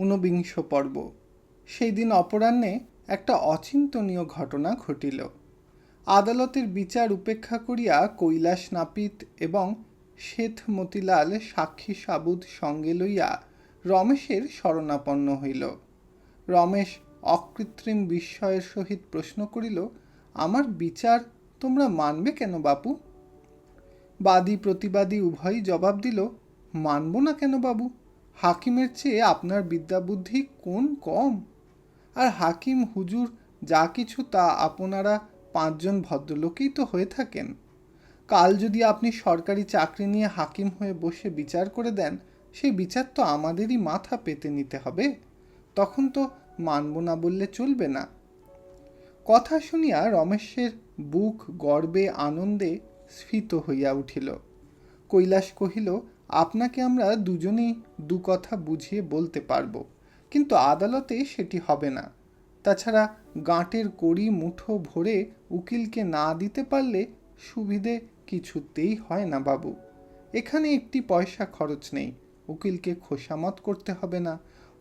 ঊনবিংশ পর্ব। সেই দিন অপরাহ্নে একটা অচিন্তনীয় ঘটনা ঘটিল। আদালতের বিচার উপেক্ষা করিয়া কৈলাস নাপিত এবং শ্বেত মতিলাল সাক্ষী সাবুদ সঙ্গে লইয়া রমেশের শরণাপন্ন হইল। রমেশ অকৃত্রিম বিস্ময়ের সহিত প্রশ্ন করিল, আমার বিচার তোমরা মানবে কেন বাপু? বাদী প্রতিবাদী উভয়ই জবাব দিল, মানব না কেন বাবু? হাকিমের চেয়ে আপনার বিদ্যাবুদ্ধি কোন কম? আর হাকিম, হুজুর যা কিছু তা আপনারা পাঁচজন ভদ্রলোকেই তো হয়ে থাকেন। কাল যদি আপনি সরকারি চাকরি নিয়ে হাকিম হয়ে বসে বিচার করে দেন, সেই বিচার তো আমাদেরই মাথা পেতে নিতে হবে। তখন তো মানব না বললে চলবে না। কথা শুনিয়া রমেশের বুক গর্বে, আনন্দে স্ফীত হইয়া উঠিল। কৈলাস কহিল আপনাকে আমরা দুজনেই দু কথা বুঝিয়ে বলতে পারব, কিন্তু আদালতে সেটি হবে না। তাছাড়া গাঁটের কড়ি মুঠো ভরে উকিলকে না দিতে পারলে সুবিধে কিছুতেই হয় না বাবু। এখানে একটি পয়সা খরচ নেই, উকিলকে খোসামত করতে হবে না,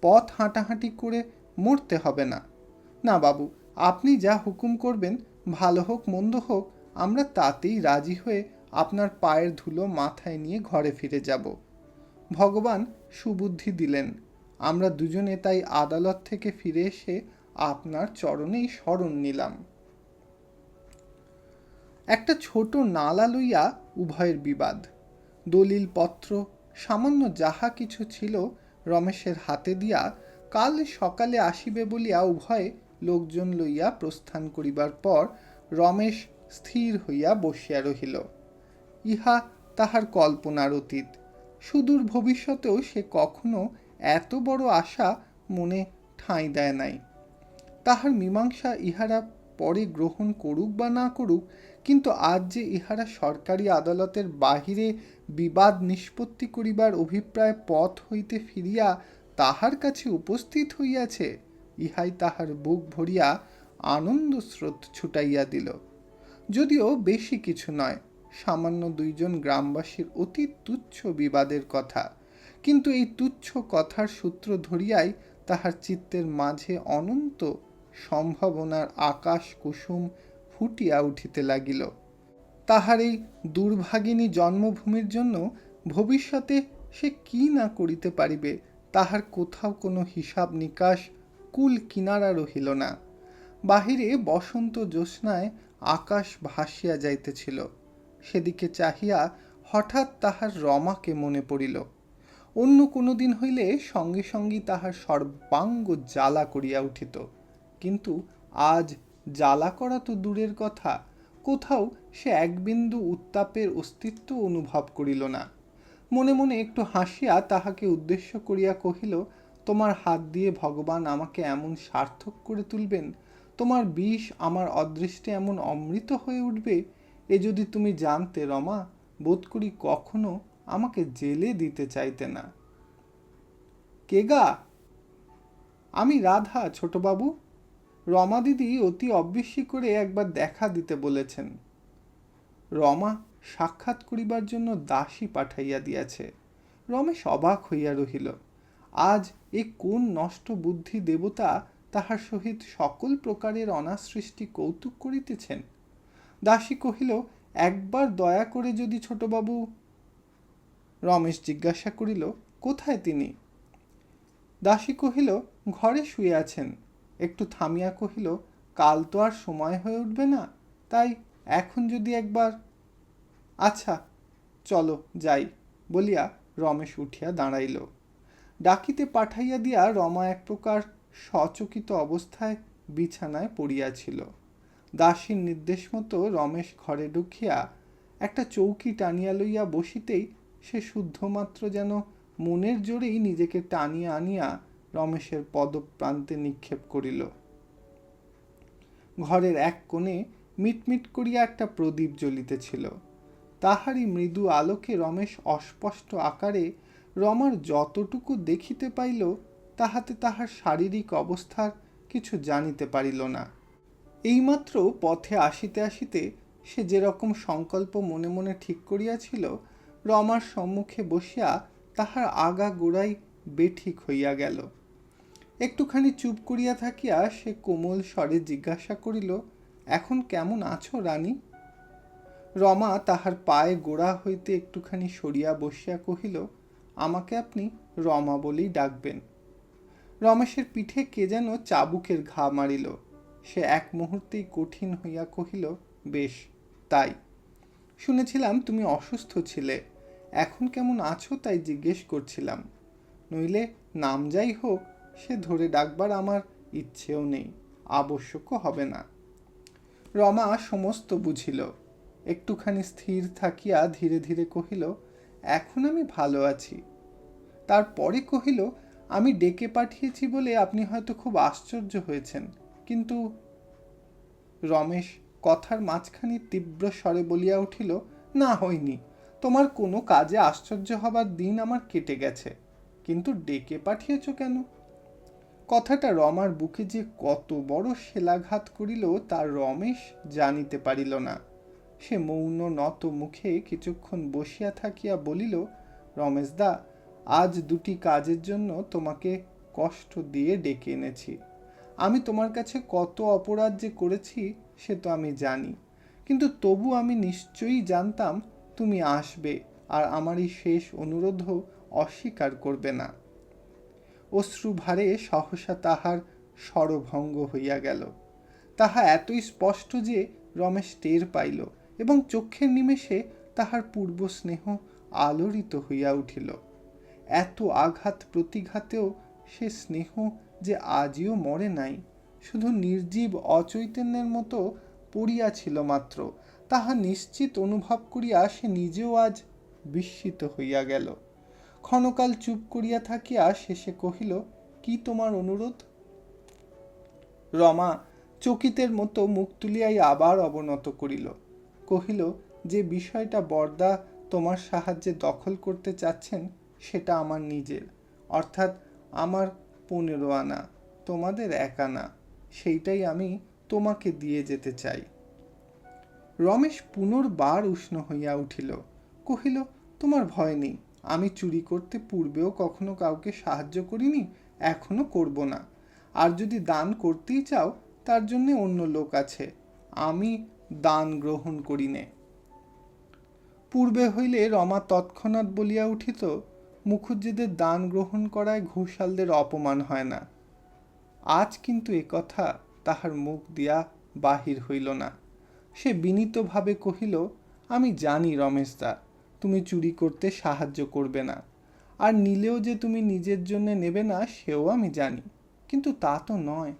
পথ হাঁটাহাঁটি করে মরতে হবে না। না বাবু, আপনি যা হুকুম করবেন, ভালো হোক, মন্দ হোক, আমরা তাতেই রাজি হয়ে আপনার পায়ের ধুলো মাথায় নিয়ে ঘরে ফিরে যাব। ভগবান সুবুদ্ধি দিলেন। আমরা দুজনে তাই আদালত থেকে ফিরে এসে আপনার চরণেই শরণ নিলাম। একটা ছোট নালা লইয়া উভয়ের বিবাদ। দলিল পত্র সামান্য যাহা কিছু ছিল রমেশের হাতে দিয়া কাল সকালে আসিবে বলিয়া উভয়ে লোকজন লইয়া প্রস্থান করিবার পর রমেশ স্থির হইয়া বসিয়া রহিল। ইহা তাহার কল্পনার অতীত। সুদূর ভবিষ্যতেও সে কখনো এত বড় আশা মনে ঠাঁই দেয় নাই। তাহার মীমাংসা ইহারা পরে গ্রহণ করুক বা না করুক, কিন্তু আজ যে ইহারা সরকারি আদালতের বাহিরে বিবাদ নিষ্পত্তি করিবার অভিপ্রায় পথ হইতে ফিরিয়া তাহার কাছে উপস্থিত হইয়াছে, ইহাই তাহার বুক ভরিয়া আনন্দ স্রোত ছুটাইয়া দিল। যদিও বেশি কিছু নয় সামান্য দুইজন গ্রামবাসীর অতি তুচ্ছ বিবাদের কথা। কিন্তু এই তুচ্ছ কথার সূত্র ধরিয়াই তাহার চিত্তের মাঝে অনন্ত সম্ভাবনার আকাশ কুসুম ফুটিয়া উঠিতে লাগিল। তাহার এই দুর্ভাগিনী জন্মভূমির জন্য ভবিষ্যতে সে কি না করিতে পারিবে, তাহার কোথাও কোনো হিসাব নিকাশ কুল কিনারা রহিল না। বাহিরে বসন্ত জ্যোৎস্নায় আকাশ ভাসিয়া যাইতেছিল। সেদিকে চাহিয়া হঠাৎ তাহার রমাকে মনে পড়িল। অন্য কোনো দিন হইলে সঙ্গে সঙ্গে তাহার সর্বাঙ্গ জ্বালা করিয়া উঠিত। কিন্তু আজ জ্বালা করা তো দূরের কথা, কোথাও সে এক বিন্দু উত্তাপের অস্তিত্ব অনুভব করিল না। মনে মনে একটু হাসিয়া তাহাকে উদ্দেশ্য করিয়া কহিল, তোমার হাত দিয়ে ভগবান আমাকে এমন সার্থক করে তুলবেন? তোমার বিষ আমার অদৃষ্টে এমন অমৃত হয়ে উঠবে এ যদি তুমি জানতে রমা, বোধ করি কখনো আমাকে জেলে দিতে চাইতে না। কেগা আমি রাধা, ছোটবাবু। রমা দিদি অতি অবশ্যই করে একবার দেখা দিতে বলেছেন। রমা সাক্ষাৎ করিবার জন্য দাসী পাঠাইয়া দিয়াছে। রমেশ অবাক হইয়া রহিল। আজ এ কোন নষ্ট বুদ্ধি দেবতা তাহার সহিত সকল প্রকারের অনাসৃষ্টি কৌতুক করিতেছেন? দাসী কহিল, একবার দয়া করে যদি ছোটবাবু রমেশ জিজ্ঞাসা করিল, কোথায় তিনি? দাসী কহিল, ঘরে শুয়ে আছেন। একটু থামিয়া কহিল, কাল তো আর সময় হয়ে উঠবে না, তাই এখন যদি একবার আচ্ছা চলো যাই, বলিয়া রমেশ উঠিয়া দাঁড়াইল। ডাকিতে পাঠাইয়া দিয়া রমা এক প্রকার সচকিত অবস্থায় বিছানায় পড়িয়াছিল। দাসীর নির্দেশ মতো রমেশ ঘরে ঢুকিয়া একটা চৌকি টানিয়া লইয়া বসিতেই সে শুদ্ধমাত্র যেন মনের জোরেই নিজেকে টানিয়া আনিয়া রমেশের পদপ্রান্তে নিক্ষেপ করিল। ঘরের এক কোণে মিটমিট করিয়া একটা প্রদীপ জ্বলিতেছিল। তাহারই মৃদু আলোকে রমেশ অস্পষ্ট আকারে রমার যতটুকু দেখিতে পাইল, তাহাতে তাহার শারীরিক অবস্থার কিছু জানিতে পারিল না। এইমাত্র পথে আসিতে আসিতে সে যেরকম সংকল্প মনে মনে ঠিক করিয়াছিল, রমার সম্মুখে বসিয়া তাহার আগা গোড়াই বেঠিক হইয়া গেল। একটুখানি চুপ করিয়া থাকিয়া সে কোমল স্বরে জিজ্ঞাসা করিল, এখন কেমন আছো রানী? রমা তাহার পায়ে গোড়া হইতে একটুখানি সরিয়া বসিয়া কহিল, আমাকে আপনি রমা বলেই ডাকবেন। রমেশের পিঠে কে যেন চাবুকের ঘা মারিল। সে এক মুহূর্তেই কঠিন হইয়া কহিল, বেশ, তাই। শুনেছিলাম তুমি অসুস্থ ছিলে। এখন কেমন আছো তাই জিজ্ঞেস করছিলাম। নইলে নাম যাই হোক, সে ধরে ডাকবার আমার ইচ্ছেও নেই, আবশ্যকও হবে না। রমা সমস্ত বুঝিল। একটুখানি স্থির থাকিয়া ধীরে ধীরে কহিল, এখন আমি ভালো আছি। তারপরে কহিল, আমি ডেকে পাঠিয়েছি বলে আপনি হয়তো খুব আশ্চর্য হয়েছেন। কিন্তু রমেশ কথার মাঝখানি তীব্র স্বরে বলিয়া উঠিল, না হয়নি তোমার কোনো কাজে আশ্চর্য হবার দিন আমার কেটে গেছে। কিন্তু ডেকে পাঠিয়েছ কেন? কথাটা রমার বুকে যে কত বড় শিলাঘাত করিল, তা রমেশ জানিতে পারিল না। সে মৌন নত মুখে কিছুক্ষণ বসিয়া থাকিয়া বলিল, রমেশদা, আজ দুটি কাজের জন্য তোমাকে কষ্ট দিয়ে ডেকে এনেছি। আমি তোমার কাছে কত অপরাধ যে করেছি, সে তো আমি জানি। কিন্তু তবু আমি নিশ্চয়ই জানতাম তুমি আসবে আর আমার এই শেষ অনুরোধও অস্বীকার করবে না। অশ্রুভারে সহসা তাহার স্বরভঙ্গ হইয়া গেল। তাহা এতই স্পষ্ট যে রমেশ টের পাইল এবং চক্ষের নিমেষে তাহার পূর্ব স্নেহ আলোড়িত হইয়া উঠিল। এত আঘাত প্রতিঘাতেও সে স্নেহ যে আজিও মরে নাই, শুধু নির্জীব অচৈতন্যের মতো পড়িয়াছিল মাত্র। তাহা নিশ্চিত অনুভব করিয়া সে নিজেও আজ বিস্মিত হইয়া গেল। ক্ষণকাল চুপ করিয়া থাকিয়া শেষে কহিল, কি তোমার অনুরোধ? রমা চকিতের মতো মুখ তুলিয়াই আবার অবনত করিল। কহিল, যে বিষয়টা বরদা তোমার সাহায্যে দখল করতে চাচ্ছেন, সেটা আমার নিজের। অর্থাৎ আমার পনেরো আনা, তোমাদের এক আনা, সেইটাই আমি তোমাকে দিয়ে যেতে চাই। রমেশ পুনর্বার উষ্ণ হইয়া উঠিল, কহিল, তোমার ভয় নেই, আমি চুরি করতে পূর্বেও কখনো কাউকে সাহায্য করিনি, এখনও করব না। আর যদি দান করতেই চাও, তার জন্য অন্য লোক আছে, আমি দান গ্রহণ করি নে। পূর্বে হইলে রমা তৎক্ষণাৎ বলিয়া উঠিত মুখুজ্জেদের দান গ্রহণ করায় ঘোষালদের অপমান হয় না। আজ কিন্তু এ কথা তাহার মুখ দিয়া বাহির হইল না। সে বিনীতভাবে কহিল, আমি জানি রমেশদা তুমি চুরি করতে সাহায্য করবে না। আর নিলেও যে তুমি নিজের জন্য নেবে না, সেও আমি জানি। কিন্তু তা তো নয়,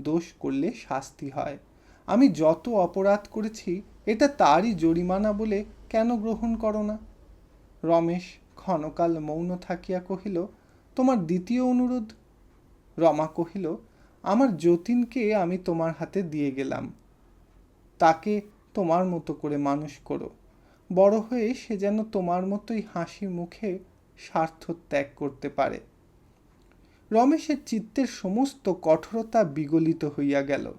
দোষ করলে শাস্তি হয়। আমি যত অপরাধ করেছি, এটা তারই জরিমানা বলে কেন গ্রহণ করো না? রমেশ ক্ষণকাল মৌন থাকিয়া কহিল, তোমার দ্বিতীয় অনুরোধ? রমা কহিল, আমার যতীনকে আমি তোমার হাতে দিয়ে গেলাম। তাকে তোমার মতো করে মানুষ করো। বড় হয়ে সে যেন তোমার মতোই হাসি মুখে স্বার্থ ত্যাগ করতে পারে। রমেশের চিত্তের সমস্ত কঠোরতা বিগলিত হইয়া গেল।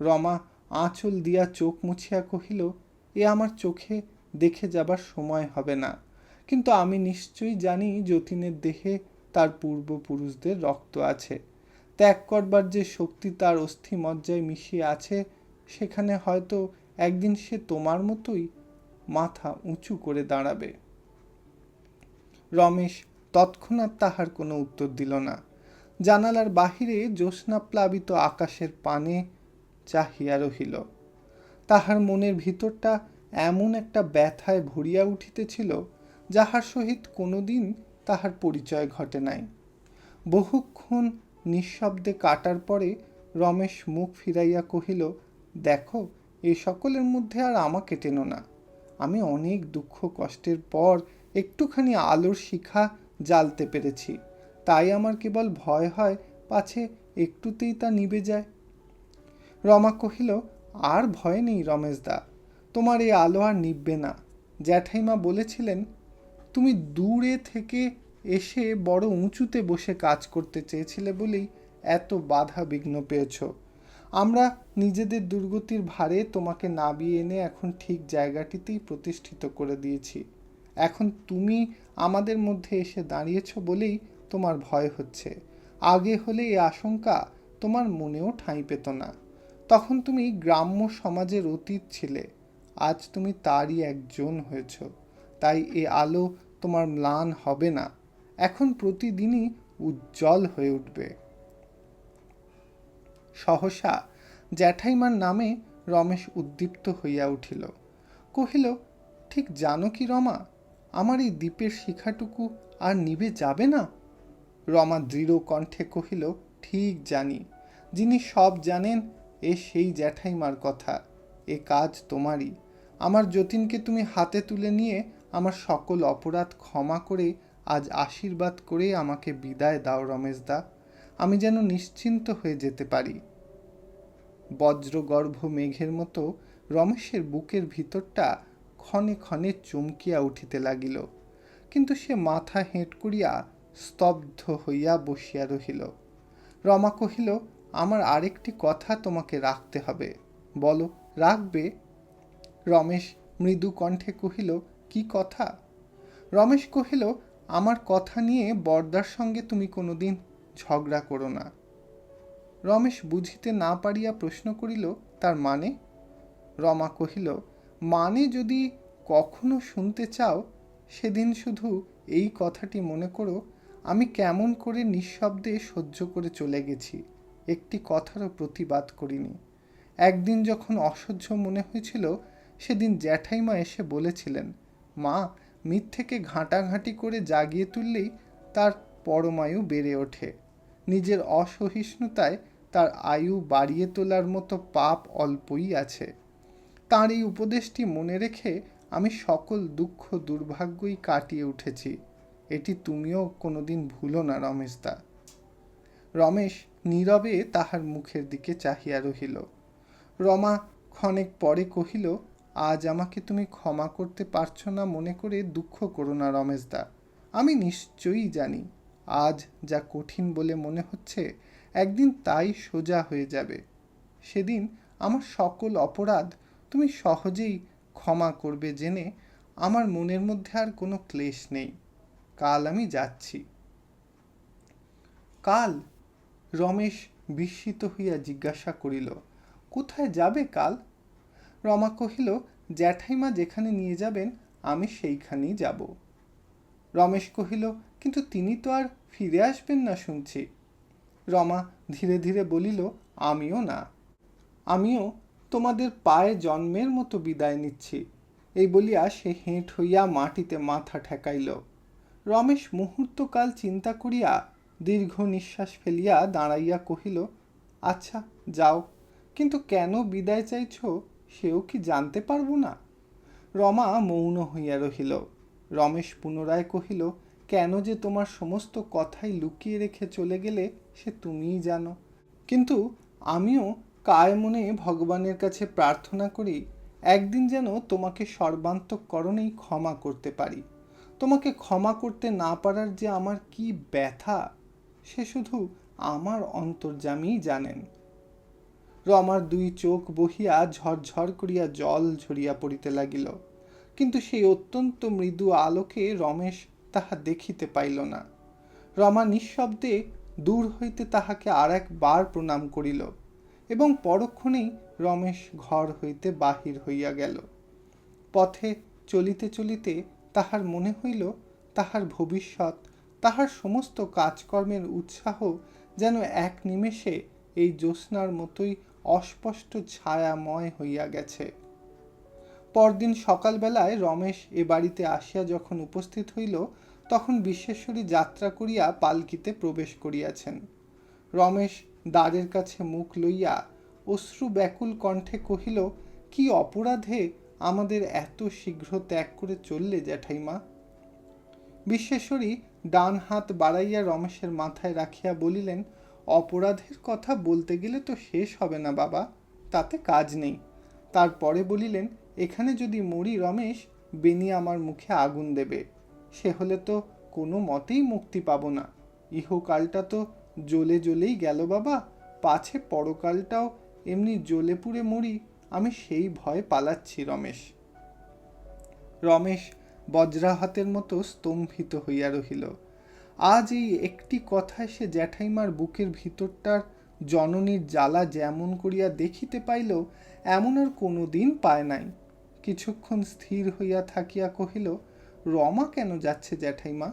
রমা আঁচল দিয়া চোখ মুছিয়া কহিল, এ আমার চোখে দেখে যাবার সময় হবে না। কিন্তু আমি নিশ্চয়ই জানি যতীনের দেহে তার পূর্বপুরুষদের রক্ত আছে। ত্যাগ করবার যে শক্তি তার অস্থি মজ্জায় মিশিয়ে আছে, সেখানে হয়তো একদিন সে তোমার মতোই মাথা উঁচু করে দাঁড়াবে। রমেশ তৎক্ষণাৎ তাহার কোনো উত্তর দিল না। জানালার বাহিরে জ্যোৎস্না প্লাবিত আকাশের পানে চাহিয়া রহিল। তাহার মনের ভিতরটা এমন একটা ব্যথায় ভরিয়া উঠিতেছিল যাহার সহিত কোনোদিন তাহার পরিচয় ঘটে নাই। বহুক্ষণ নিঃশব্দে কাটার পরে রমেশ মুখ ফিরাইয়া কহিল, দেখো, এ সকলের মধ্যে আর আমাকে টেনো না। আমি অনেক দুঃখ কষ্টের পর একটুখানি আলোর শিখা জ্বালতে পেরেছি। তাই আমার কেবল ভয় হয়, পাছে একটুতেই তা নিবে যায় রমা কহিল, আর ভয় নেই রমেশদা। তোমার এই আলো আর নিববে না। জ্যাঠাইমা বলেছিলেন তুমি দূরে থেকে এসে বড় উঁচুতে বসে কাজ করতে চেয়েছিলে বলেই এত বাধা বিঘ্ন পেয়েছ। আমরা নিজেদের দুর্গতির ভারে তোমাকে নাবিয়ে এনে এখন ঠিক জায়গাটিতেই প্রতিষ্ঠিত করে দিয়েছি। এখন তুমি আমাদের মধ্যে এসে দাঁড়িয়েছ বলেই তোমার ভয় হচ্ছে। আগে হলে এই আশঙ্কা তোমার মনেও ঠাঁই পেত না। তখন তুমি গ্রাম্য সমাজের অতীত ছিলে। আজ তুমি তারই একজন হয়েছ। তাই এ আলো তোমার ম্লান হবে না। এখন প্রতিদিনই উজ্জ্বল হয়ে উঠবে। সহসা জ্যাঠাইমার নামে রমেশ উদ্দীপ্ত হইয়া উঠিল। কহিল, ঠিক জানো কি রমা, আমার এই দ্বীপের শিখাটুকু আর নিবে যাবে না? রমা দৃঢ় কণ্ঠে কহিল, ঠিক জানি। যিনি সব জানেন, এ সেই জ্যাঠাইমার কথা। এ কাজ তোমারই। আমার যতীনকে তুমি হাতে তুলে নিয়ে আমার সকল অপরাধ ক্ষমা করে আজ আশীর্বাদ করে আমাকে বিদায় দাও, রমেশদা। আমি যেন নিশ্চিন্ত হয়ে যেতে পারি। বজ্রগর্ভ মেঘের মতো রমেশের বুকের ভিতরটা ক্ষণে ক্ষণে চমকিয়া উঠিতে লাগিল। কিন্তু সে মাথা হেঁট করিয়া স্তব্ধ হইয়া বসিয়া রহিল। রমা কহিল, আমার আরেকটি কথা তোমাকে রাখতে হবে। বলো, রাখবে? রমেশ মৃদু কণ্ঠে কহিল কি কথা? রমেশ কহিল, আমার কথা নিয়ে বরদার সঙ্গে তুমি কোনোদিন ঝগড়া করো না। রমেশ বুঝিতে না পারিয়া প্রশ্ন করিল, তার মানে? রমা কহিল মানে যদি কখনো শুনতে চাও, সেদিন শুধু এই কথাটি মনে করো, আমি কেমন করে নিঃশব্দে সহ্য করে চলে গেছি। একটি কথারও প্রতিবাদ করিনি। একদিন যখন অসহ্য মনে হয়েছিল, সেদিন জ্যাঠাইমা এসে বলেছিলেন মা মিথ্যেকে ঘাঁটাঘাঁটি করে জাগিয়ে তুললেই তার পরমায়ু বেড়ে ওঠে। নিজের অসহিষ্ণুতায় তার আয়ু বাড়িয়ে তোলার মতো পাপ অল্পই আছে। তাঁর এই উপদেশটি মনে রেখে আমি সকল দুঃখ দুর্ভাগ্যই কাটিয়ে উঠেছি। এটি তুমিও কোনোদিন ভুলো না, রমেশদা। রমেশ নীরবে তাহার মুখের দিকে চাহিয়া রহিল। রমা ক্ষণেক পরে কহিল আজ আমাকে তুমি ক্ষমা করতে পারছ না মনে করে দুঃখ করো না, রমেশদা। আমি নিশ্চয়ই জানি, আজ যা কঠিন বলে মনে হচ্ছে, একদিন তাই সোজা হয়ে যাবে। সেদিন আমার সকল অপরাধ তুমি সহজেই ক্ষমা করবে জেনে আমার মনের মধ্যে আর কোনো ক্লেশ নেই। কাল আমি যাচ্ছি। কাল, রমেশ বিস্মিত হইয়া জিজ্ঞাসা করিল, কোথায় যাবে কাল? রমা কহিল, জ্যাঠাইমা যেখানে নিয়ে যাবেন, আমি সেইখানেই যাব। রমেশ কহিল, কিন্তু তিনি তো আর ফিরে আসবেন না শুনছি। রমা ধীরে ধীরে বলিল, আমিও না। আমিও তোমাদের পায়ে জন্মের মতো বিদায় নিচ্ছি। এই বলিয়া সে হেঁট হইয়া মাটিতে মাথা ঠেকাইল। রমেশ মুহূর্তকাল চিন্তা করিয়া দীর্ঘ নিঃশ্বাস ফেলিয়া দাঁড়াইয়া কহিল আচ্ছা যাও। কিন্তু কেন বিদায় চাইছ? সেও কি জানতে পারব না? রমা মৌন হইয়া রহিল। রমেশ পুনরায় কহিল, কেন যে তোমার সমস্ত কথাই লুকিয়ে রেখে চলে গেলে সে তুমিই জানো। কিন্তু আমিও কায় মনে ভগবানের কাছে প্রার্থনা করি, একদিন যেন তোমাকে সর্বান্তকরণেই ক্ষমা করতে পারি। তোমাকে ক্ষমা করতে না পারার যে আমার কি ব্যথা, সে শুধু আমার অন্তর্যামীই জানেন। রমার দুই চোখ বহিয়া ঝরঝর করিয়া জল ঝরিয়া পড়িতে লাগিল। কিন্তু সেই অত্যন্ত মৃদু আলোকে রমেশ তাহা দেখিতে পাইল না। রমা নিঃশব্দে দূর হইতে তাহাকে আর একবার প্রণাম করিল এবং পরক্ষণেই রমেশ ঘর হইতে বাহির হইয়া গেল। পথে চলিতে চলিতে তাহার মনে হইল, তাহার ভবিষ্যৎ, তাহার সমস্ত কাজকর্মের উৎসাহ যেন এক নিমেষে এই জ্যোৎস্নার মতোই অস্পষ্ট ছায়াময় হইয়া গেছে। পরদিন সকালবেলায় রমেশ এ বাড়িতে আসিয়া যখন উপস্থিত হইল, তখন বিশ্বেশ্বরী যাত্রা করিয়া পালকিতে প্রবেশ করিয়াছেন। রমেশ দ্বারের কাছে মুখ লইয়া অশ্রু ব্যাকুল কণ্ঠে কহিল, কি অপরাধে আমাদের এত শীঘ্র ত্যাগ করে চললে জ্যাঠাইমা? বিশ্বেশ্বরী ডান হাত বাড়াইয়া রমেশের মাথায় রাখিয়া বলিলেন অপরাধের কথা বলতে গেলে তো শেষ হবে না বাবা, তাতে কাজ নেই। তারপরে বলিলেন, এখানে যদি মরি রমেশ বেনি আমার মুখে আগুন দেবে। সে হলে তো কোনো মতেই মুক্তি পাবো না। ইহকালটা তো জ্বলে জ্বলেই গেল বাবা। পাছে পরকালটাও এমনি জ্বলে পুড়ে মরি, আমি সেই ভয় পালাচ্ছি রমেশ। রমেশ বজ্রাহাতের মতো স্তম্ভিত হইয়া রহিল। আজ এই একটি কথায় সে জ্যাঠাইমার বুকের ভিতরটার জননীর জ্বালা যেমন করিয়া দেখিতে পাইল, এমন আর কোনো দিন পায় নাই। কিছুক্ষণ স্থির হইয়া থাকিয়া কহিল, রমা কেন যাচ্ছে জ্যাঠাইমা?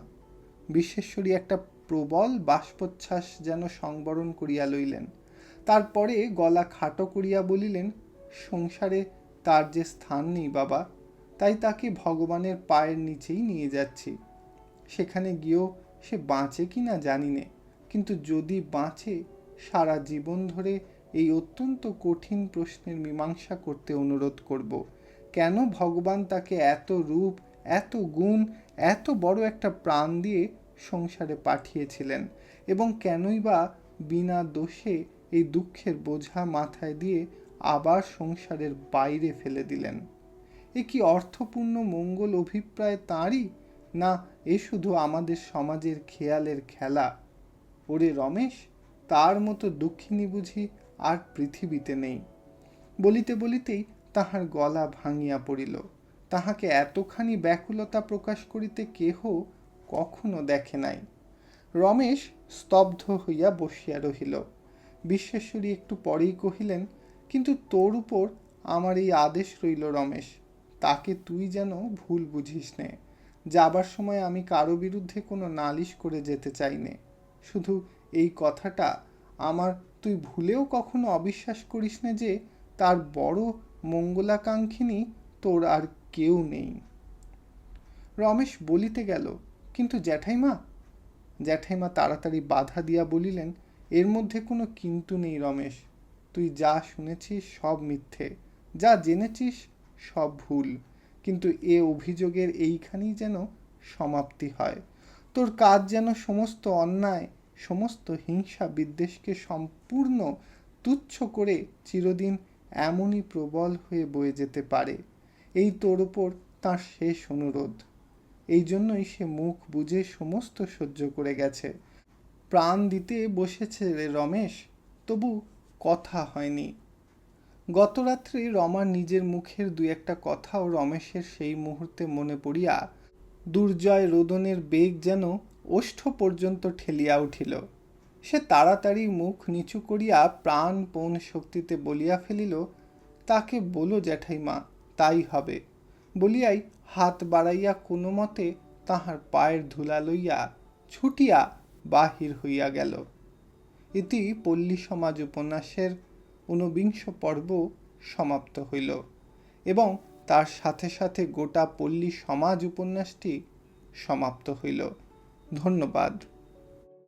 বিশ্বেশ্বরী একটা প্রবল বাষ্পোচ্ছ্বাস যেন সংবরণ করিয়া লইলেন। তারপরে গলা খাটো করিয়া বলিলেন, সংসারে তার যে স্থান নেই বাবা, তাই তাকে ভগবানের পায়ের নিচেই নিয়ে যাচ্ছি। সেখানে গিয়েও সে বাঁচে কি না জানি নে। কিন্তু যদি বাঁচে, সারা জীবন ধরে এই অত্যন্ত কঠিন প্রশ্নের মীমাংসা করতে অনুরোধ করব। কেন ভগবান তাকে এত রূপ, এত গুণ, এত বড় একটা প্রাণ দিয়ে সংসারে পাঠিয়েছিলেন? এবং কেনই বা বিনা দোষে এই দুঃখের বোঝা মাথায় দিয়ে আবার সংসারের বাইরে ফেলে দিলেন? এ কি অর্থপূর্ণ মঙ্গল অভিপ্রায় তাঁরই? না এ শুধু আমাদের সমাজের খেয়ালের খেলা। ওরে রমেশ, তার মতো দুঃখিনী বুঝি আর পৃথিবীতে নেই। বলিতে বলিতেই তাহার গলা ভাঙিয়া পড়িল। তাহাকে এতখানি ব্যাকুলতা প্রকাশ করিতে কেহ কখনো দেখে নাই। রমেশ স্তব্ধ হইয়া বসিয়া রহিল। বিশ্বেশ্বরী একটু পরেই কহিলেন, কিন্তু তোর উপর আমার এই আদেশ রইল রমেশ, তাকে তুই যেন ভুল বুঝিস নে। যাবার সময় আমি কারও বিরুদ্ধে কোনো নালিশ করে যেতে চাই নে শুধু এই কথাটা আমার তুই ভুলেও কখনো অবিশ্বাস করিস না যে তার বড় মঙ্গলাকাঙ্ক্ষিনী তোর আর কেউ নেই। রমেশ বলিতে গেল, কিন্তু জ্যাঠাইমা? জ্যাঠাইমা তাড়াতাড়ি বাধা দিয়া বলিলেন, এর মধ্যে কোনো কিন্তু নেই রমেশ। তুই যা শুনেছিস সব মিথ্যে, যা জেনেছিস সব ভুল। কিন্তু এ অভিযোগের এইখানেই যেন সমাপ্তি হয়। তোর কাজ যেন সমস্ত অন্যায়, সমস্ত হিংসা বিদ্বেষকে সম্পূর্ণ তুচ্ছ করে চিরদিন এমনই প্রবল হয়ে বয়ে যেতে পারে। এই তোর ওপর তাঁর শেষ অনুরোধ। এই জন্যই সে মুখ বুঝে সমস্ত সহ্য করে গেছে। প্রাণ দিতে বসেছে রমেশ, তবু কথা হয়নি। গত রাত্রে রমার নিজের মুখের দু একটা কথাও রমেশের সেই মুহূর্তে মনে পড়িয়া দুর্জয় রোদনের বেগ যেন ওষ্ঠ পর্যন্ত ঠেলিয়া উঠিল। সে তাড়াতাড়ি মুখ নিচু করিয়া প্রাণপণ শক্তিতে বলিয়া ফেলিল, তাকে বলো জ্যাঠাইমা, তাই হবে। বলিয়াই হাত বাড়াইয়া কোনো মতে তাহার পায়ের ধুলা লইয়া ছুটিয়া বাহির হইয়া গেল। ইতি পল্লী সমাজ উপন্যাসের ঊনবিংশ পর্ব সমাপ্ত হইল এবং তার সাথে সাথে গোটা পল্লী সমাজ উপন্যাসটি সমাপ্ত হইল। ধন্যবাদ।